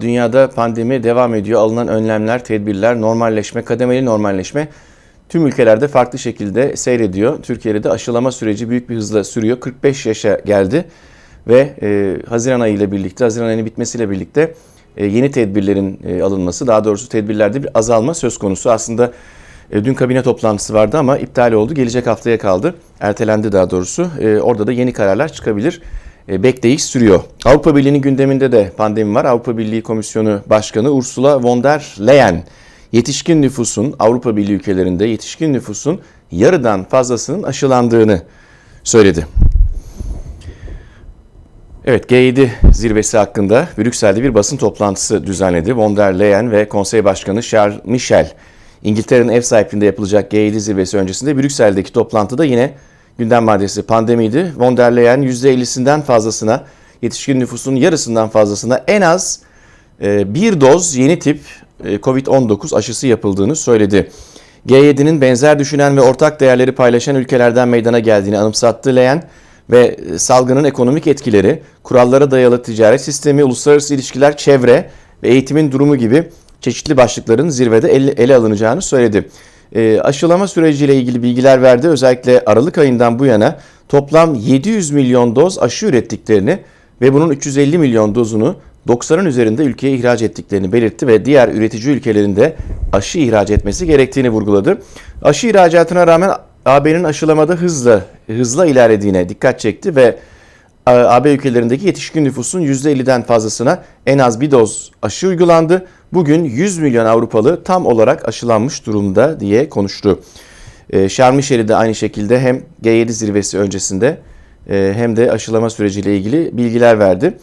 Dünyada pandemi devam ediyor. Alınan önlemler, tedbirler, normalleşme, kademeli normalleşme tüm ülkelerde farklı şekilde seyrediyor. Türkiye'de de aşılama süreci büyük bir hızla sürüyor. 45 yaşa geldi ve e, Haziran ayı ile birlikte, Haziran ayının bitmesiyle birlikte e, yeni tedbirlerin e, alınması, daha doğrusu tedbirlerde bir azalma söz konusu. Aslında e, dün kabine toplantısı vardı ama iptal oldu. Gelecek haftaya kaldı. Ertelendi daha doğrusu. E, orada da yeni kararlar çıkabilir. E, bekleyiş sürüyor. Avrupa Birliği'nin gündeminde de pandemi var. Avrupa Birliği Komisyonu Başkanı Ursula von der Leyen yetişkin nüfusun Avrupa Birliği ülkelerinde yetişkin nüfusun yarıdan fazlasının aşılandığını söyledi. Evet G7 zirvesi hakkında Brüksel'de bir basın toplantısı düzenledi. Von der Leyen ve konsey başkanı Charles Michel İngiltere'nin ev sahipliğinde yapılacak G7 zirvesi öncesinde Brüksel'deki toplantıda yine gündem maddesi pandemiydi. Von der Leyen %50'sinden fazlasına yetişkin nüfusun yarısından fazlasına en az e, bir doz yeni tip e, COVID-19 aşısı yapıldığını söyledi. G7'nin benzer düşünen ve ortak değerleri paylaşan ülkelerden meydana geldiğini anımsattı Leyen ve salgının ekonomik etkileri, kurallara dayalı ticaret sistemi, uluslararası ilişkiler, çevre ve eğitimin durumu gibi çeşitli başlıkların zirvede ele, ele alınacağını söyledi. E, aşılama süreciyle ilgili bilgiler verdi. Özellikle Aralık ayından bu yana toplam 700 milyon doz aşı ürettiklerini ve bunun 350 milyon dozunu 90'ın üzerinde ülkeye ihraç ettiklerini belirtti ve diğer üretici ülkelerinde aşı ihraç etmesi gerektiğini vurguladı. Aşı ihracatına rağmen AB'nin aşılamada hızla hızla ilerlediğine dikkat çekti ve AB ülkelerindeki yetişkin nüfusun %50'den fazlasına en az bir doz aşı uygulandı. Bugün 100 milyon Avrupalı tam olarak aşılanmış durumda diye konuştu. Charles Michel'i de aynı şekilde hem G7 zirvesi öncesinde hem de aşılama süreciyle ilgili bilgiler verdi.